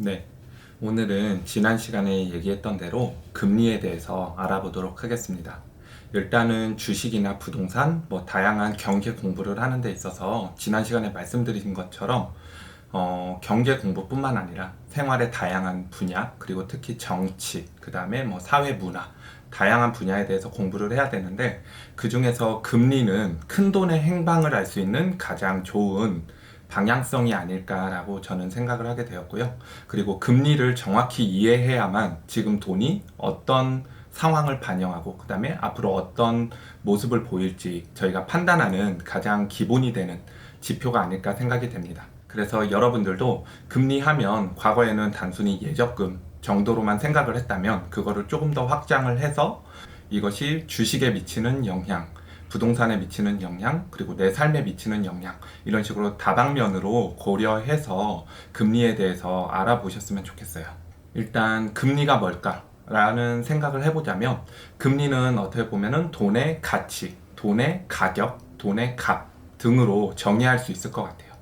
네. 오늘은 지난 시간에 얘기했던 대로 금리에 대해서 알아보도록 하겠습니다. 일단은 주식이나 부동산, 뭐 다양한 경제 공부를 하는 데 있어서 지난 시간에 말씀드린 것처럼 어, 경제 공부뿐만 아니라 생활의 다양한 분야, 그리고 특히 정치, 그 다음에 뭐 사회 문화, 다양한 분야에 대해서 공부를 해야 되는데 그 중에서 금리는 큰 돈의 행방을 알 수 있는 가장 좋은 방향성이 아닐까라고 저는 생각을 하게 되었고요. 그리고 금리를 정확히 이해해야만 지금 돈이 어떤 상황을 반영하고 그다음에 앞으로 어떤 모습을 보일지 저희가 판단하는 가장 기본이 되는 지표가 아닐까 생각이 됩니다. 그래서 여러분들도 금리 하면 과거에는 단순히 예적금 정도로만 생각을 했다면 그거를 조금 더 확장을 해서 이것이 주식에 미치는 영향, 부동산에 미치는 영향, 그리고 내 삶에 미치는 영향, 이런 식으로 다방면으로 고려해서 금리에 대해서 알아보셨으면 좋겠어요. 일단 금리가 뭘까? 라는 생각을 해보자면 금리는 어떻게 보면은 돈의 가치, 돈의 가격, 돈의 값 등으로 정의할 수 있을 것 같아요.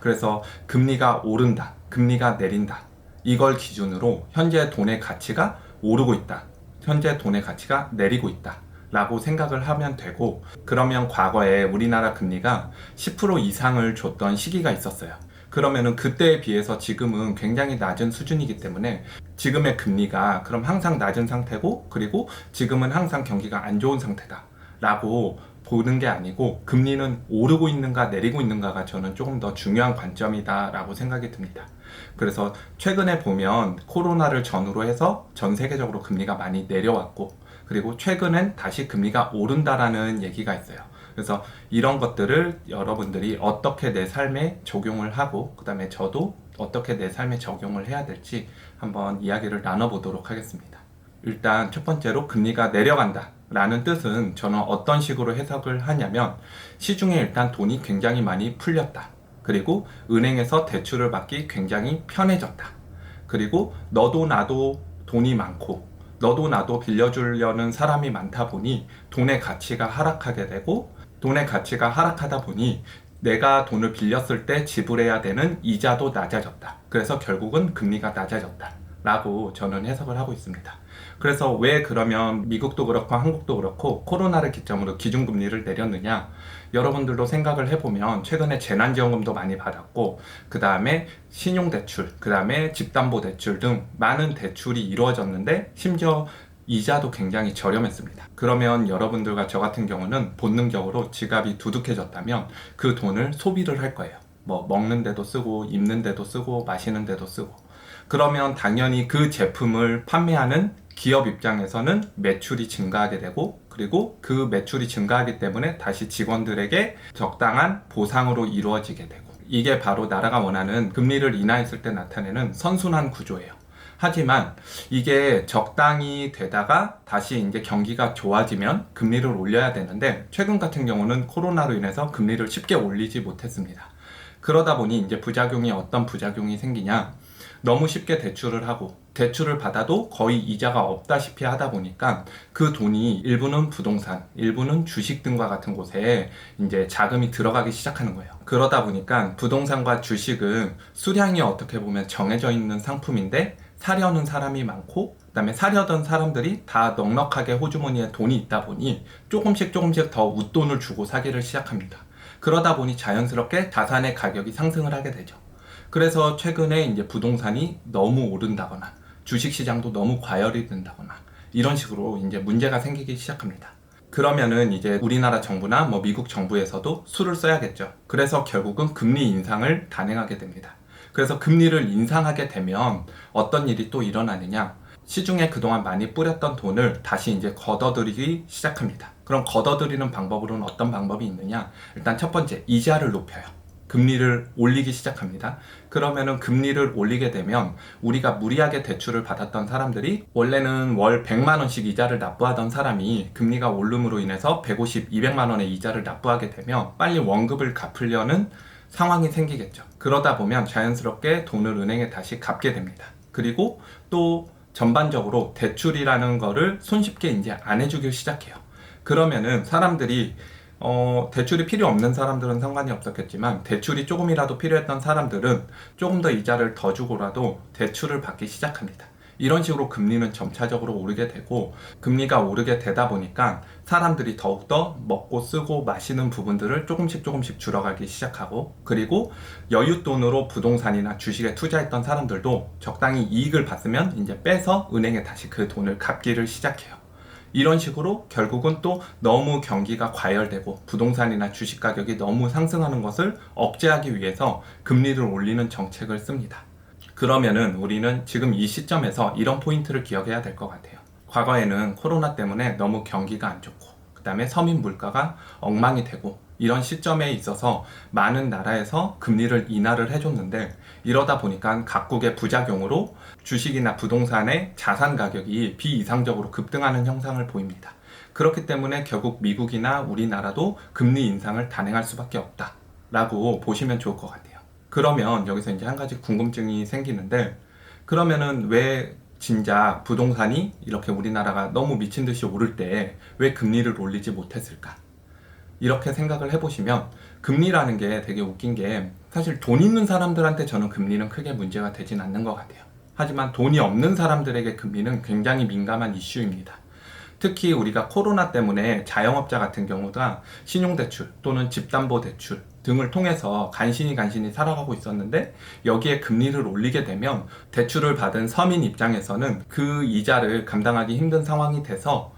그래서 금리가 오른다, 금리가 내린다. 이걸 기준으로 현재 돈의 가치가 오르고 있다. 현재 돈의 가치가 내리고 있다. 라고 생각을 하면 되고, 그러면 과거에 우리나라 금리가 10% 이상을 줬던 시기가 있었어요. 그러면은 그때에 비해서 지금은 굉장히 낮은 수준이기 때문에 지금의 금리가 그럼 항상 낮은 상태고, 그리고 지금은 항상 경기가 안 좋은 상태다. 라고 보는 게 아니고 금리는 오르고 있는가 내리고 있는가가 저는 조금 더 중요한 관점이다 라고 생각이 듭니다. 그래서 최근에 보면 코로나를 전후로 해서 전 세계적으로 금리가 많이 내려왔고 그리고 최근엔 다시 금리가 오른다라는 얘기가 있어요. 그래서 이런 것들을 여러분들이 어떻게 내 삶에 적용을 하고 그다음에 저도 어떻게 내 삶에 적용을 해야 될지 한번 이야기를 나눠보도록 하겠습니다. 일단 첫 번째로 금리가 내려간다. 라는 뜻은 저는 어떤 식으로 해석을 하냐면 시중에 일단 돈이 굉장히 많이 풀렸다. 그리고 은행에서 대출을 받기 굉장히 편해졌다. 그리고 너도 나도 돈이 많고 너도 나도 빌려주려는 사람이 많다 보니 돈의 가치가 하락하게 되고 돈의 가치가 하락하다 보니 내가 돈을 빌렸을 때 지불해야 되는 이자도 낮아졌다. 그래서 결국은 금리가 낮아졌다. 라고 저는 해석을 하고 있습니다. 그래서 왜 그러면 미국도 그렇고 한국도 그렇고 코로나를 기점으로 기준금리를 내렸느냐? 여러분들도 생각을 해보면 최근에 재난지원금도 많이 받았고 그 다음에 신용대출, 그 다음에 집담보대출 등 많은 대출이 이루어졌는데 심지어 이자도 굉장히 저렴했습니다. 그러면 여러분들과 저 같은 경우는 본능적으로 지갑이 두둑해졌다면 그 돈을 소비를 할 거예요. 뭐 먹는 데도 쓰고 입는 데도 쓰고 마시는 데도 쓰고 그러면 당연히 그 제품을 판매하는 기업 입장에서는 매출이 증가하게 되고 그리고 그 매출이 증가하기 때문에 다시 직원들에게 적당한 보상으로 이루어지게 되고 이게 바로 나라가 원하는 금리를 인하했을 때 나타내는 선순환 구조예요. 하지만 이게 적당히 되다가 다시 이제 경기가 좋아지면 금리를 올려야 되는데 최근 같은 경우는 코로나로 인해서 금리를 쉽게 올리지 못했습니다. 그러다 보니 이제 부작용이 어떤 부작용이 생기냐 너무 쉽게 대출을 하고 대출을 받아도 거의 이자가 없다시피 하다 보니까 그 돈이 일부는 부동산, 일부는 주식 등과 같은 곳에 이제 자금이 들어가기 시작하는 거예요. 그러다 보니까 부동산과 주식은 수량이 어떻게 보면 정해져 있는 상품인데 사려는 사람이 많고 그다음에 사려던 사람들이 다 넉넉하게 호주머니에 돈이 있다 보니 조금씩 조금씩 더 웃돈을 주고 사기를 시작합니다. 그러다 보니 자연스럽게 자산의 가격이 상승을 하게 되죠. 그래서 최근에 이제 부동산이 너무 오른다거나 주식 시장도 너무 과열이 된다거나 이런 식으로 이제 문제가 생기기 시작합니다. 그러면은 이제 우리나라 정부나 뭐 미국 정부에서도 수를 써야겠죠. 그래서 결국은 금리 인상을 단행하게 됩니다. 그래서 금리를 인상하게 되면 어떤 일이 또 일어나느냐? 시중에 그동안 많이 뿌렸던 돈을 다시 이제 걷어들이기 시작합니다. 그럼 걷어들이는 방법으로는 어떤 방법이 있느냐? 일단 첫 번째, 이자를 높여요. 금리를 올리기 시작합니다. 그러면은 금리를 올리게 되면 우리가 무리하게 대출을 받았던 사람들이 원래는 월 100만 원씩 이자를 납부하던 사람이 금리가 오름으로 인해서 150, 200만 원의 이자를 납부하게 되면 빨리 원금을 갚으려는 상황이 생기겠죠. 그러다 보면 자연스럽게 돈을 은행에 다시 갚게 됩니다. 그리고 또 전반적으로 대출이라는 거를 손쉽게 이제 안 해주기 시작해요. 그러면은 사람들이 어, 대출이 필요 없는 사람들은 상관이 없었겠지만 대출이 조금이라도 필요했던 사람들은 조금 더 이자를 더 주고라도 대출을 받기 시작합니다. 이런 식으로 금리는 점차적으로 오르게 되고 금리가 오르게 되다 보니까 사람들이 더욱더 먹고 쓰고 마시는 부분들을 조금씩 조금씩 줄어가기 시작하고 그리고 여윳돈으로 부동산이나 주식에 투자했던 사람들도 적당히 이익을 봤으면 이제 빼서 은행에 다시 그 돈을 갚기를 시작해요. 이런 식으로 결국은 또 너무 경기가 과열되고 부동산이나 주식 가격이 너무 상승하는 것을 억제하기 위해서 금리를 올리는 정책을 씁니다. 그러면은 우리는 지금 이 시점에서 이런 포인트를 기억해야 될 것 같아요. 과거에는 코로나 때문에 너무 경기가 안 좋고, 그 다음에 서민 물가가 엉망이 되고, 이런 시점에 있어서 많은 나라에서 금리를 인하를 해줬는데, 이러다 보니까 각국의 부작용으로 주식이나 부동산의 자산 가격이 비이상적으로 급등하는 형상을 보입니다. 그렇기 때문에 결국 미국이나 우리나라도 금리 인상을 단행할 수밖에 없다 라고 보시면 좋을 것 같아요. 그러면 여기서 이제 한 가지 궁금증이 생기는데 그러면은 왜 진작 부동산이 이렇게 우리나라가 너무 미친 듯이 오를 때 왜 금리를 올리지 못했을까? 이렇게 생각을 해보시면 금리라는 게 되게 웃긴 게 사실 돈 있는 사람들한테 저는 금리는 크게 문제가 되진 않는 것 같아요. 하지만 돈이 없는 사람들에게 금리는 굉장히 민감한 이슈입니다. 특히 우리가 코로나 때문에 자영업자 같은 경우가 신용대출 또는 집담보대출 등을 통해서 간신히 간신히 살아가고 있었는데 여기에 금리를 올리게 되면 대출을 받은 서민 입장에서는 그 이자를 감당하기 힘든 상황이 돼서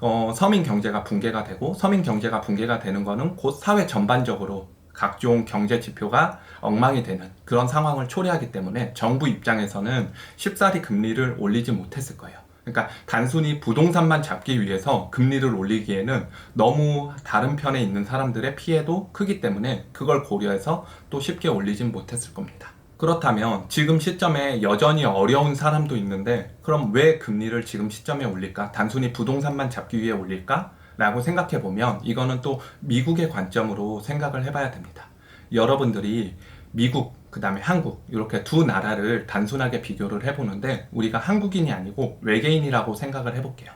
어, 서민 경제가 붕괴가 되고 서민 경제가 붕괴가 되는 거는 곧 사회 전반적으로 각종 경제 지표가 엉망이 되는 그런 상황을 초래하기 때문에 정부 입장에서는 쉽사리 금리를 올리지 못했을 거예요. 그러니까 단순히 부동산만 잡기 위해서 금리를 올리기에는 너무 다른 편에 있는 사람들의 피해도 크기 때문에 그걸 고려해서 또 쉽게 올리진 못했을 겁니다. 그렇다면 지금 시점에 여전히 어려운 사람도 있는데 그럼 왜 금리를 지금 시점에 올릴까? 단순히 부동산만 잡기 위해 올릴까? 라고 생각해 보면 이거는 또 미국의 관점으로 생각을 해봐야 됩니다. 여러분들이 미국, 그 다음에 한국, 이렇게 두 나라를 단순하게 비교를 해보는데 우리가 한국인이 아니고 외계인이라고 생각을 해볼게요.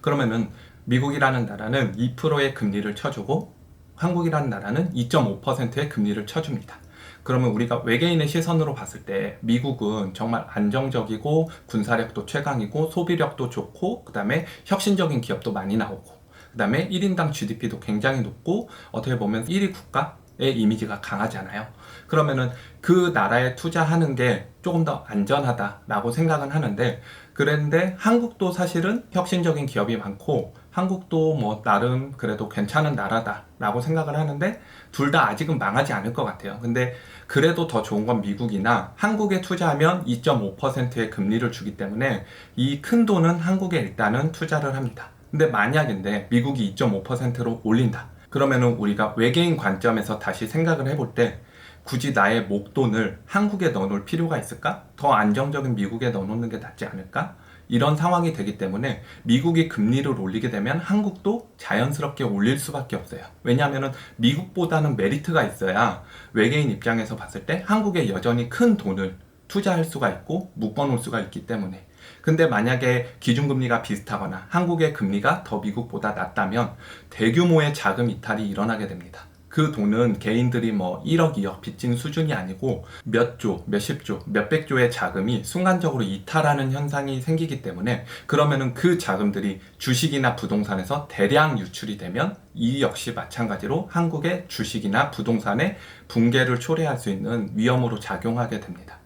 그러면은 미국이라는 나라는 2%의 금리를 쳐주고 한국이라는 나라는 2.5%의 금리를 쳐줍니다. 그러면 우리가 외계인의 시선으로 봤을 때 미국은 정말 안정적이고 군사력도 최강이고 소비력도 좋고 그 다음에 혁신적인 기업도 많이 나오고 그 다음에 1인당 GDP도 굉장히 높고 어떻게 보면 1위 국가의 이미지가 강하잖아요. 그러면은 그 나라에 투자하는 게 조금 더 안전하다라고 생각은 하는데 그런데 한국도 사실은 혁신적인 기업이 많고 한국도 뭐 나름 그래도 괜찮은 나라다라고 생각을 하는데 둘 다 아직은 망하지 않을 것 같아요. 근데 그래도 더 좋은 건 미국이나 한국에 투자하면 2.5%의 금리를 주기 때문에 이 큰 돈은 한국에 일단은 투자를 합니다. 근데 만약인데 미국이 2.5%로 올린다. 그러면은 우리가 외계인 관점에서 다시 생각을 해볼 때 굳이 나의 목돈을 한국에 넣어놓을 필요가 있을까? 더 안정적인 미국에 넣어놓는 게 낫지 않을까? 이런 상황이 되기 때문에 미국이 금리를 올리게 되면 한국도 자연스럽게 올릴 수밖에 없어요. 왜냐하면 미국보다는 메리트가 있어야 외계인 입장에서 봤을 때 한국에 여전히 큰 돈을 투자할 수가 있고 묶어놓을 수가 있기 때문에. 근데 만약에 기준금리가 비슷하거나 한국의 금리가 더 미국보다 낮다면 대규모의 자금 이탈이 일어나게 됩니다. 그 돈은 개인들이 뭐 1억, 2억 빚진 수준이 아니고 몇 조, 몇십 조, 몇백 조의 자금이 순간적으로 이탈하는 현상이 생기기 때문에 그러면은 그 자금들이 주식이나 부동산에서 대량 유출이 되면 이 역시 마찬가지로 한국의 주식이나 부동산의 붕괴를 초래할 수 있는 위험으로 작용하게 됩니다.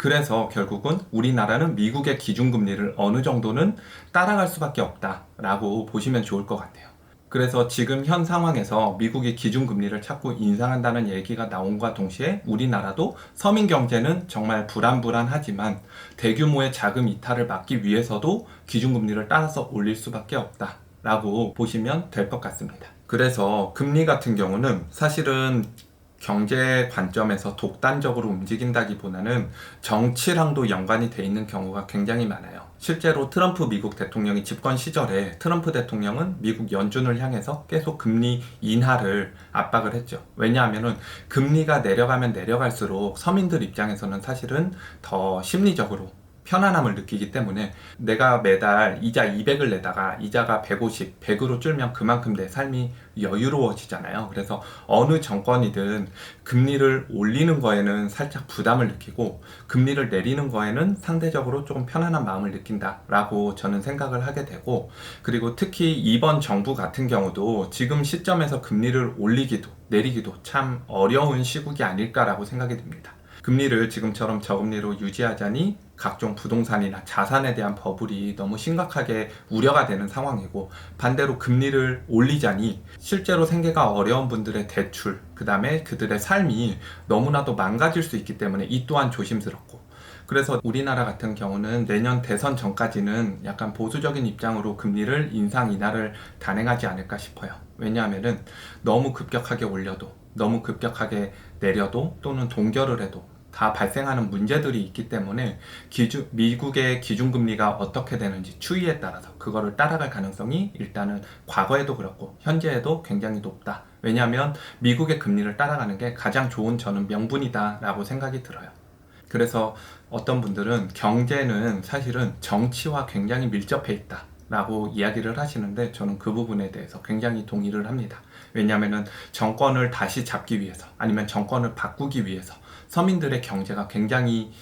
그래서 결국은 우리나라는 미국의 기준금리를 어느 정도는 따라갈 수밖에 없다라고 보시면 좋을 것 같아요. 그래서 지금 현 상황에서 미국이 기준금리를 자꾸 인상한다는 얘기가 나온과 동시에 우리나라도 서민 경제는 정말 불안불안하지만 대규모의 자금 이탈을 막기 위해서도 기준금리를 따라서 올릴 수밖에 없다 라고 보시면 될 것 같습니다. 그래서 금리 같은 경우는 사실은 경제 관점에서 독단적으로 움직인다기보다는 정치랑도 연관이 돼 있는 경우가 굉장히 많아요. 실제로 트럼프 미국 대통령이 집권 시절에 트럼프 대통령은 미국 연준을 향해서 계속 금리 인하를 압박을 했죠. 왜냐하면은 금리가 내려가면 내려갈수록 서민들 입장에서는 사실은 더 심리적으로 편안함을 느끼기 때문에 내가 매달 이자 200을 내다가 이자가 150, 100으로 줄면 그만큼 내 삶이 여유로워지잖아요. 그래서 어느 정권이든 금리를 올리는 거에는 살짝 부담을 느끼고 금리를 내리는 거에는 상대적으로 조금 편안한 마음을 느낀다라고 저는 생각을 하게 되고 그리고 특히 이번 정부 같은 경우도 지금 시점에서 금리를 올리기도 내리기도 참 어려운 시국이 아닐까라고 생각이 듭니다. 금리를 지금처럼 저금리로 유지하자니 각종 부동산이나 자산에 대한 버블이 너무 심각하게 우려가 되는 상황이고 반대로 금리를 올리자니 실제로 생계가 어려운 분들의 대출, 그 다음에 그들의 삶이 너무나도 망가질 수 있기 때문에 이 또한 조심스럽고 그래서 우리나라 같은 경우는 내년 대선 전까지는 약간 보수적인 입장으로 금리를 인상 인하를 단행하지 않을까 싶어요. 왜냐하면은 너무 급격하게 올려도 너무 급격하게 내려도 또는 동결을 해도 다 발생하는 문제들이 있기 때문에 기준, 미국의 기준금리가 어떻게 되는지 추이에 따라서 그거를 따라갈 가능성이 일단은 과거에도 그렇고 현재에도 굉장히 높다. 왜냐하면 미국의 금리를 따라가는 게 가장 좋은 저는 명분이다라고 생각이 들어요. 그래서 어떤 분들은 경제는 사실은 정치와 굉장히 밀접해 있다. 라고 이야기를 하시는데 저는 그 부분에 대해서 굉장히 동의를 합니다. 왜냐하면 정권을 다시 잡기 위해서 아니면 정권을 바꾸기 위해서 서민들의 경제가 굉장히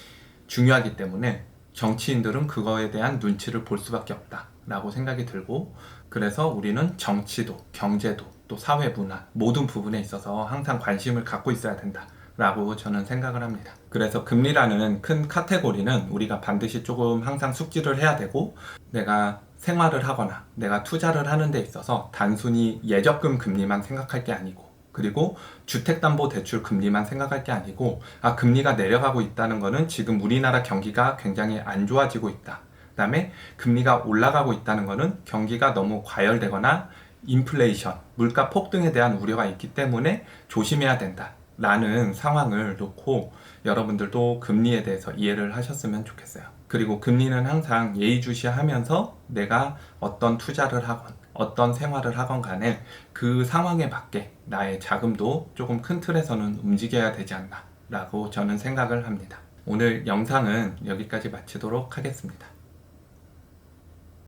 중요하기 때문에 정치인들은 그거에 대한 눈치를 볼 수밖에 없다라고 생각이 들고 그래서 우리는 정치도 경제도 또 사회 문화 모든 부분에 있어서 항상 관심을 갖고 있어야 된다. 라고 저는 생각을 합니다. 그래서 금리라는 큰 카테고리는 우리가 반드시 조금 항상 숙지를 해야 되고 내가 생활을 하거나 내가 투자를 하는 데 있어서 단순히 예적금 금리만 생각할 게 아니고 그리고 주택담보대출 금리만 생각할 게 아니고 아 금리가 내려가고 있다는 거는 지금 우리나라 경기가 굉장히 안 좋아지고 있다. 그다음에 금리가 올라가고 있다는 거는 경기가 너무 과열되거나 인플레이션, 물가 폭등에 대한 우려가 있기 때문에 조심해야 된다. 라는 상황을 놓고 여러분들도 금리에 대해서 이해를 하셨으면 좋겠어요. 그리고 금리는 항상 예의주시하면서 내가 어떤 투자를 하건 어떤 생활을 하건 간에 그 상황에 맞게 나의 자금도 조금 큰 틀에서는 움직여야 되지 않나 라고 저는 생각을 합니다. 오늘 영상은 여기까지 마치도록 하겠습니다.